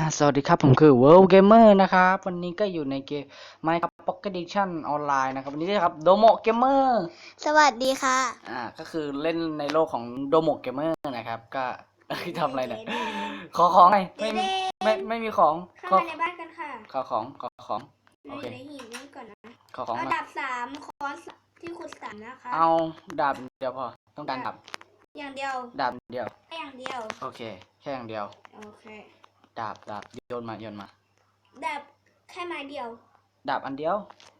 อ่าสวัสดีครับ ผมคือ World Gamer นะครับ วันนี้ก็อยู่ในเกม Minecraft Pocket Edition ออนไลน์นะครับ วันนี้นะครับ Domo Gamer สวัสดีค่ะ อ่า ก็คือเล่นในโลกของ Domo Gamer นะครับ ก็ทำอะไรเนี่ย ขอของไงไม่มีไม่ไม่มีของขเข้าอมาในบ้านกันค่ะ ขอของ ขอของเราโออเคยู่ในหีบนี่ก่อนนะ ขอของเอามาดาบสามคอนที่คุณสั่งนะคะ เอาดาบเดียวพอ ต้องการดาบ อย่างเดียว ดาบเดียว แค่อย่างเดียว โอเค แค่อย่างเดียว โอเค ดาบดาบโยนมาโยนมา ดาบแค่ไม้เดียว ดาบอันเดียว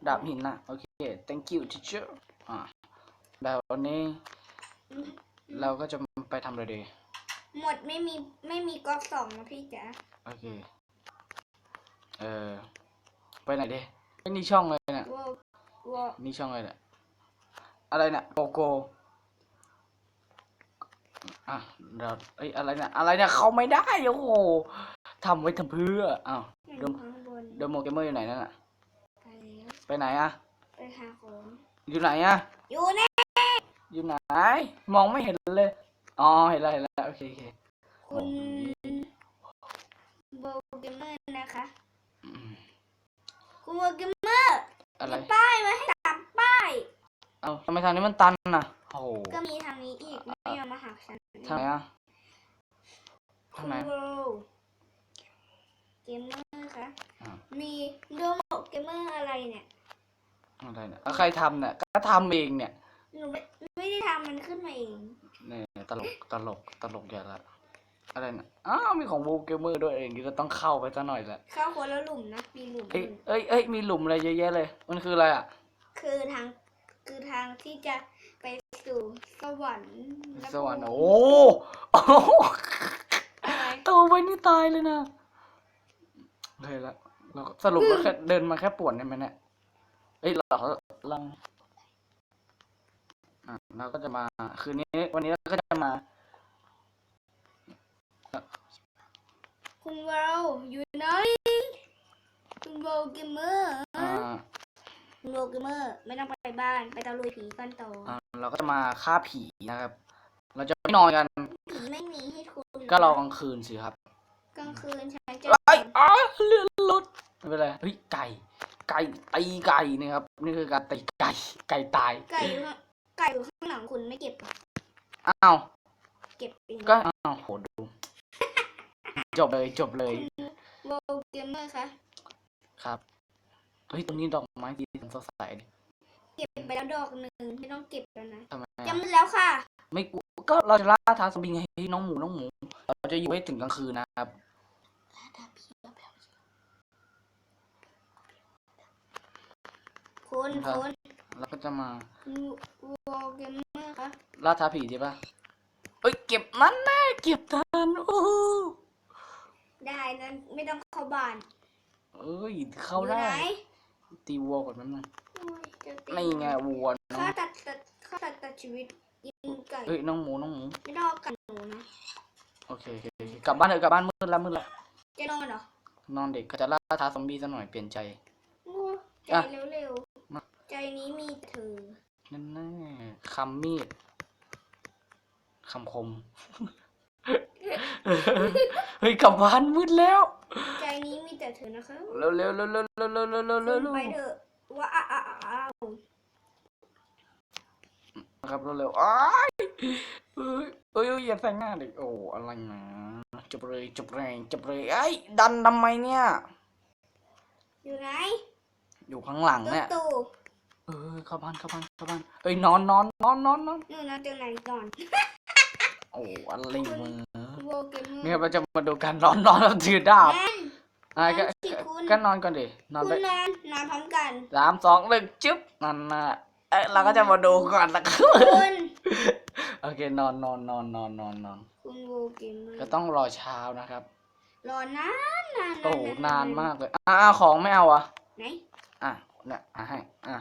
ดาบหินนะโอเค thank you teacher อ่าแบบวันนี้เราก็จะไปทำอะไรดี หมดไม่มีไม่มีก๊อกสองนะพี่จ๋าโอเค เออไปไหนดีไอ้นี่ช่องเลยเนี่ยว้าวว้าวนี่ช่องเลยเนี่ยอะไรเนี่ยโกโก้อะเราเอ้ยอะไรเนี่ยอะไรเนี่ยเข้าไม่ได้โอ้โห ทำไว้ทำเพื่ออ้าวอยู่เดิมข้างบนเดโมเกมเมอร์อยู่ไหนนั่นน่ะ ไปแล้วไปไหนอะไปหาของอยู่ไหนอะอยู่ในอยู่ไหน มองไม่เห็นเลย อ๋อ เห็นแล้วเห็นแล้วโอเคโอเคคุณโบเกมเมอร์นะคะ อืมคุณโบเกมเมอร์อะไร มีป้ายมาให้สามป้าย เอ้าทำไมทางนี้มันตันน่ะโอ้โหก็มีทางนี้อีกไม่ยอมมาหักฉันทางไหนอะทางไหนคุณโบเก มเมอร์คะอ่ามีโดโมเกมเมอร์อะไรเนี่ย อะไรเนี่ยแล้วใครทำเนี่ยก็ทำเองเนี่ยหนูไม่ไม่ได้ทำมันขึ้นมาเอง เนี่ยตลกตลกตลกอย่าละอะไรนะอ้าวมีของบูเกมเมอร์ด้วยเองก็ต้องเข้าไปซะหน่อยแหละเข้าคนละหลุมนะ มีหลุมเอ้ยหนึ่งเอ้ยเอ้ยมีหลุมอะไรเยอะแยะเลย มันคืออะไรอะ คือทางคือทางที่จะไปสู่สวรรค์แลสวรรค์ภูโอ้มิโอ้โหอะไรตัวไว้นี่ตายเลยนะ เลยละเราก็สรุปเราแค่เดินมาแค่ปวดเนี่ยไหมเนี่ยเอ้ยเราลังอะเราก็จะมา คืนนี้ วันนี้เราก็จะมา คุณวาลอยู่ไหนคุณโบเกมเมอร์อ่าคุณโบเกมเมอร์ไม่ต้องไปบ้าน ไปตะลุยผีกันต่ออ่าเราก็จะมาฆ่าผีนะครับ เราจะไม่นอนกัน ผีไม่มีให้คุณก็รอกลางคืนสิครับก ลางคืนฉันจะไอ้อ้าเลือดลดไม่เป็นไรเฮ้ยไก่ ไก่ตีไก่นี่ครับ นี่คือการตีไก่ ไก่ตาย ไก่อยู่ข้างไก่อยู่ข้างหลังคุณไม่เก็บเหรออ้าว เก็บเองก็อ้าวโหดู จบเลยจบเลยโบเกมเมอร์คะครับ เฮ้ยตรงนี้ดอกไม้สีสันสดใสดิเก็บไปแล้วดอกหนึ่งไม่ต้องเก็บแล้วนะทำไมจำอะได้แล้วค่ะ ไม่กลัวก็เราจะล่าท้าสมิงให้น้องหมูน้องหมู เราจะอยู่ให้ถึงกลางคืนนะครับ คุณครับคุณแล้วก็จะมาโบเกมเมอร์คะล่าท้าผีใช่ปะเอ้ยเก็บมันแน่เก็บทันโอ้โหได้นั้นไม่ต้องเข้าบ้านเอ้ยเข้าอยู่ได้ไหนตีวัวก่อนนั้นงโอ้ยจะตีนี่ไงวัวน้องข้าตัดตัดข้าตัดตัดชีวิตยิงไก่เอ้ยน้องหมูน้องหมูไม่ต้องเอากันหนูนะโอเคโอเคโอเคกลับบ้านเถอะกลับบ้านมืดแล้วมืดแล้วจะนอนเหรอนอนเด็กก็จะล่าท้าซอมบี้ซะหน่อยเปลี่ยนใจโอ้ใจอะ เร็วมาๆ ใจนี้มีแต่เธอ นั่นแน่คำมีดคำคม เฮ้ยกลับบ้านมืดแล้ว ใจนี้มีแต่เธอนะคะเร็วเร็วเร็วเร็วเร็วเร็วเร็วเร็วเร็วเร็วไปเถอะว่าอ้าอ้าอ้าวนะครับเร็วเร็วอ้ายเอ้ยเอ้ยเอ้ยอย่าใส่หน้าเด็กโอ้อะไรนะจบเลยจบแรงจบเลยไอ้ยดันทำไมเนี่ย อยู่ไหน อยู่ข้างหลังตู้เนี่ย ตู่ เออเข้าบ้านเข้าบ้านเข้าบ้านเอ้ยนอนนอนนอนนอนนอนนู่นนะตรงไหนก่อนโอ้อะไรมึงโบเกมเมอร์เนี่ยเราจะมาดูการนอนนอนแล้วถือดาบนั่น อะก็นั่นสิคุณ ก็นอนก่อนดินอนไปคุณนอนนอนพร้อมกัน สามสองหนึ่งจึ๊บนั่นนะเอ้ยเราก็จะมาดูก่อนนะครับคุณโอเคนอนนอนนอนนอนนอนนอนคุณโบเกมเมอร์ก็ต้องรอเช้านะครับรอนานนานโอ้โหนานมากเลยอ่าของไม่เอาอะไหนอะเนี่ยอะให้อะ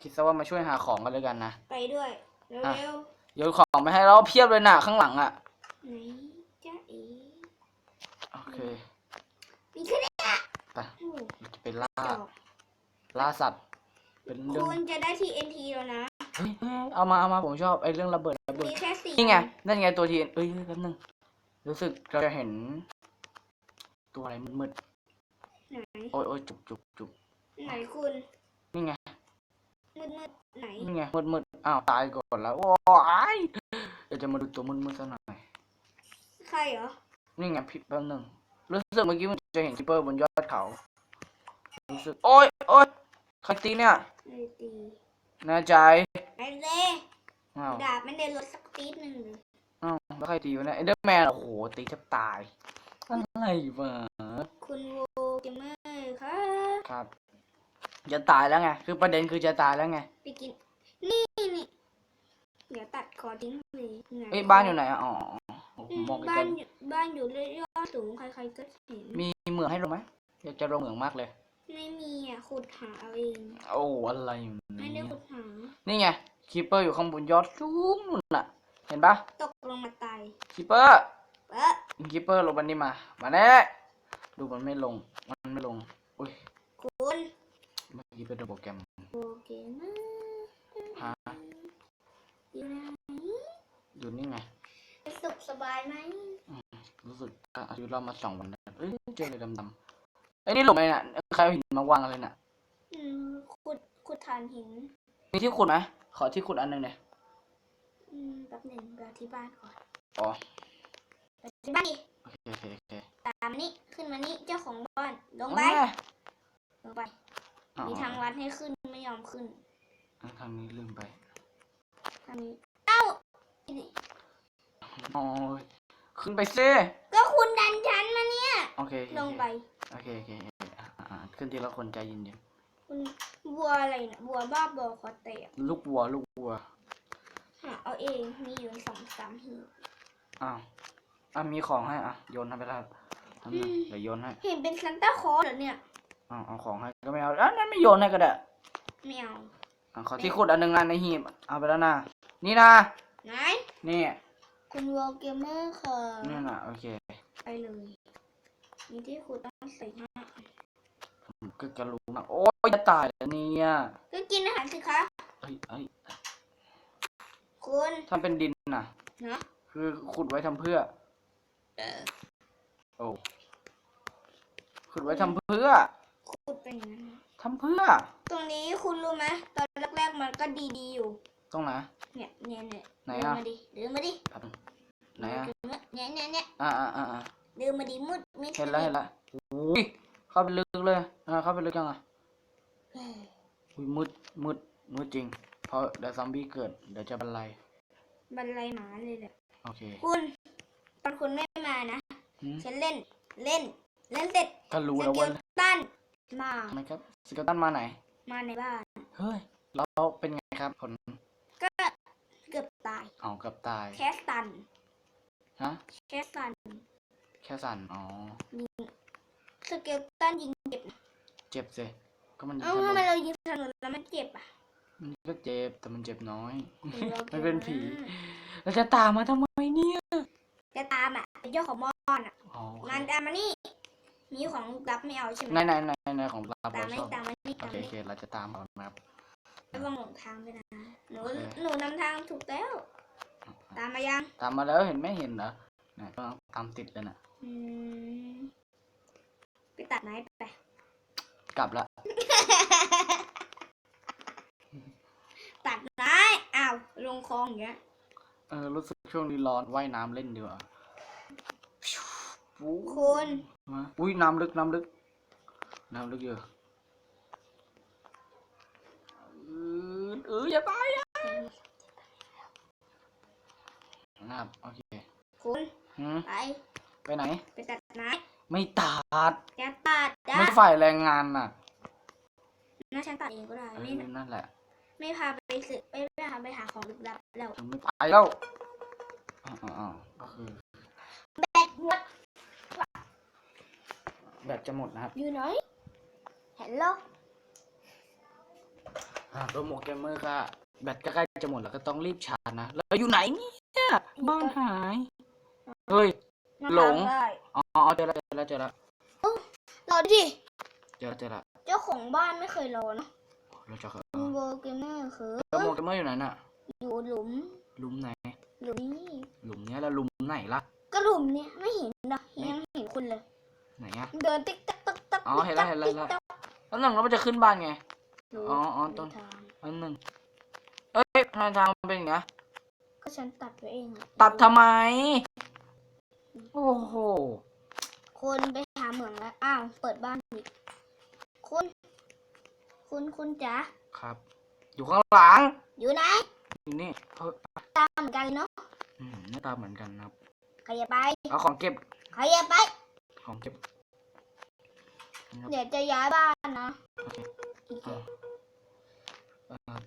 คิดซะว่ามาช่วยหาของกันเลยกันนะ ไปด้วย เร็วอะเร็วโยนของไปให้เราเพียบเลยนะข้างหลังอะๆไหนจ้าเอ๋โอเค มีแค่นี้ไป โอ้โหจะไปล่าจอกล่าสัตว์ เป็นเรื่อง คุณจะได้ทีเอ็นทีแล้วนะ เฮ้ยเฮ้ยเอามา เอามา ผมชอบไอ้เรื่องระเบิดระเบิด มีแค่สี่นี่ไง นั่นไงตัวทีเอ้ยแป๊บนึง รู้สึกเราจะเห็น ตัวอะไรมืดไหนๆโอ้ยโอ้ยจุกจุกจุกไหนคุณนี่ไง มืดมืดไหนนี่ไงมืดมืดอ้าวตายก่อนแล้วโอ้ยเดี๋ยวจะมาดูตัวมืดมืดๆซะหน่อยใครเหรอนี่ไงพี่แป๊บหนึงรู้สึกเมื่อกี้มันจะเห็นคิปเปอร์บนยอดเขารู้สึกโอ้ยโอ้ยใครตีเนี่ยไม่ได้ตีแน่ใจไอ้เล่อ้าวดาบไม่ได้ลดสักตีดหนึ่งเลยอ้าวแล้วใครตีวะเนี่ยเอเดอร์แมนโอ้โหตีแทบตายอะไรวะคุณโวเกมเมอร์ครับครับ จะตายแล้วไง คือประเด็นคือจะตายแล้วไงไปกิน นี่นี่ เดี๋ยวตัดคอทิ้งเลยไงเอ้ยบ้านอยู่ไหนอะอ๋อโอ้โหอืมมองไกบ้าลนอยู่บ้านอยู่เรื่อยยอดสูงใครๆก็เห็นๆมีเหมืองให้ลงไหมอยากจะลงเหมืองมากเลย ไม่มีอะขุดหาเอาเองโอ้อะไรอยู่ไม่ได้เนี่ยขุดหา นี่ไงคีเปอร์อยู่ข้างบนยอดสูงนู่นน่ะ เห็นปะตกลงมาตายคีเปอร์เอ๊ะคีเปอร์ลงบันนี้มา มาแน่ดูมันไม่ลง มันไม่ลง อุ้ยคุณ เมื่อกี้เป็นโปรแกรมโวเกมเมอร์ฮะอยู่ไหนอยู่นี่ไงสุขสบายไหมรู้สึกอะอายุเรามาสองวันแล้วเอ้ยเจออะไรดำๆไอ้ยนี่หลุมอะไรน่ะใครเอาหินมาวางอะไรน่ะ อืมขุดขุดฐานหิน มีที่ขุดไหมขอที่ขุดอันหนึงหน่อยอืมแป๊บหนึ่งไปที่บ้านก่อนอ๋อไปที่บ้านดิโอเคโอเคโอเคตามมานี่ขึ้นมานี่เจ้าของบ้านลงไปอะลงไปอ๋อ มีทางวัดให้ขึ้นไม่ยอมขึ้นอะทางนี้ลืมไปทางนี้เอ้านี่โอ้ยขึ้นไปซิก็คุณดันฉันมาเนี่ยโอเคโอเคลงไปโอเคโอเคโอเคอะอะอะขึ้นทีละคนใจเย็นคุณบัวอะไรนะบัวบ้าบอคอเตะๆลูกวัวลูกวัวหาเอาเองมีอยู่สองสามหีบอ้าวอะมีของให้อะโยนให้ไปแล้วทำหนึ่งอืมเดี๋ยวโยนให้เห็นเป็นซันต้าคลอสเหรอเนี่ย อ้าวเอาของให้ก็ไม่เอาอะนั่นไม่โยนให้ก็ได้ไม่เอาอะขอที่ขุดอันหนึ่งอันในหีบเอาไปแล้วนะนี่นะไหนนี่คุณวอลเกมเมอร์ค่ะนี่น่ะโอเคไปเลยมีที่คุณต้องใส่ห้าผมก็จะรู้นะโอ้ยจะตายแล้วเนี่ยก็กินอาหารสิคะเอ้ยเอ้ยคุณถ้าเป็นดินน่ะเนาะคือขุดไว้ทำเพื่อ เออ โอ้ขุดไว้ทำเพื่อ ขุดเป็นอย่างนั้นทำเพื่อ ตรงนี้คุณรู้ไหมตอนแรกๆมันก็ดีๆอยู่ ตรงไหน เนี่ยเนี่ยเนี่ยไหนเดินอะมาดิเดินมาดิแป๊บนึงไหนอะ เนี่ยเนี่ยเนี่ยอ่าอ่าอ่าอ่าเดินมาดิมืดมิดเห็นแล้วเห็นแล้วอุ้ยเข้าไปลึกเลยอ่าเข้าไปลึกจังอะเฮ้ยอุ้ยมืดมืดมืดจริง เพราะเดี๋ยวซอมบี้เกิดเดี๋ยวจะบรรลัยบันไลหมาเลยแหละโอเคคุณ ตอนคุณไม่มานะ หืมฉันเล่นเล่น เล่นเสร็จก็รู้สแล้วเกว่าลตัน มาทำไมครับสเกลตันมาไหน มาในบ้าน เฮ้ยแล้วเป็นไงครับผลก็เกือบตายเอาเกับตาย แคสตัน ฮะ แคสตันแค่สั่น อ๋อ ยิงสเกลตันยิงเจ็บนะเจ็บสิก็มันเอ้าแค่ทำไมลมเรายิงถนนแล้วมันเจ็บอะมันก็เจ็บ แต่มันเจ็บน้อยเรามันเป็นผี แล้วจะตามมาทำไมเนี่ย จะตามอะเป็นเจ้าของบ้านอะอ๋อโอเคมันตามมานี่ มีของรับไม่เอาใช่ไหมไหนไหนไหนไหนของลาบตามเราไม่ชอบตามมานี่โอตามเคมาโอเคนี่เราจะตามเขานะครับ ระวังหลงทางไปนะหนูโอเค หนูนำทางถูกแล้ว ตามมายังตามมาแล้วเห็นไหมเห็นเหรอไหนก็ตามติดเลยน่ะ อืมไปตัดไม้ไป กลับละตัดไม้อ้าวลงคลองอย่างเงี้ย เออรู้สึกช่วงนี้ร้อนว่ายน้ำเล่นดีกว่า ปู๊คุณมาอุ้ยน้ำลึกน้ำลึกน้ำลึกเยอะเออเอออย่าตายอะนะครับโอเคคุณหืมไปไปไหน ไปตัดไม้ไม่ตัดจะตัดจ้ะไม่ฝ่ายแรงงานน่ะน่าฉันตัดเองก็ได้เอไม่อนั่นแหละ ไม่พาไปสืบไม่ไม่พาไปหาของลึกลับแล้วถึงไม่ไปแล้วอ๋ออ๋ออ๋อก็คือแบตหมด แบตจะหมดนะครับอยู่ไหนเห็นโลอ่าตัวหมวกเกมเมอร์ก็แบตก็ใกล้จะหมดแล้วก็ต้องรีบชาร์จนะแล้วอยู่ไหนเนี่ยบ้านหายเฮ้ยหลงได้อ๋ออ๋อเจอแล้วเจอแล้วเจอแล้วรอดิเจอแล้วเจอแล้วเจ้าของบ้านไม่เคยรอเนอะเราจะเอคุณอโบเกมเมอร์คือแล้วหมวกเกมเมอร์อยู่ไหนน่ะอยู่หลุมหลุมไหนหลุมนี่หลุมเนี้ยแล้วหลุมไหนล่ะกระหลุมเนี่ยไม่เห็นหรอกยังเห็นคุณเลย ไหนอะเดินติ๊กตักตักตักอ๋อเห็นแล้วเห็นแล้วติ๊กตักแล้วหนึ่งเราจะขึ้นบ้านไงรู้อ๋ออ๋อตรงทางอันหนึ่งเอ้ยทางทางมันเป็นอย่างเงี้ยก็ฉันตัดไว้เองอะตัดทำไม โอ้โห คนไปหาเหมืองแล้ว อ้าว เปิดบ้านอีกคุณ คุณคุณจ๋า ครับ อยู่ข้างหลัง อยู่ไหน อยู่นี่เฮ้ยตามเหมือนกันเลยเนาะอืมหน้าตาเหมือนกันนะครับ ใครอย่าไป เอาของเก็บ ใครอย่าไป ของเก็บนะครับ เดี๋ยวจะย้ายบ้านนะโอเคอีกเอเอ่อ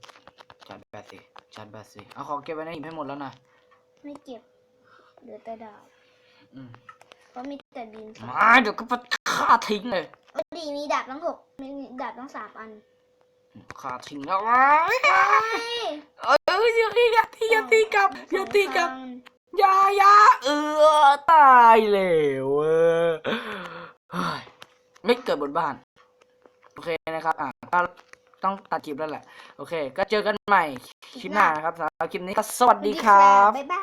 ชาร์จแบตสิชาร์จแบตสิเอาของเก็บไว้ในหีบให้หมดแล้วนะไม่เก็บเหลือแต่ดาบอืมเพราะมีแต่ดินมาเดี๋ยวก็ไปฆ่าทิ้งเลยพอดีมีดาบทั้งหกมีดาบทั้งสามอันฆ่าทิ้งแล้วว้ายเอ้ยอย่าตีอย่าตีอย่าตีกับอย่าตีกับอยาอยาเออตายแล้วเออเฮ้ย ไม่เกิดบนบ้าน โอเคนะครับ อะก็ต้องตัดคลิปแล้วแหละ โอเค ก็เจอกันใหม่คลิปหน้านะครับสำหรับคลิปนี้ก็สวัสดีครับ บ๊ายบาย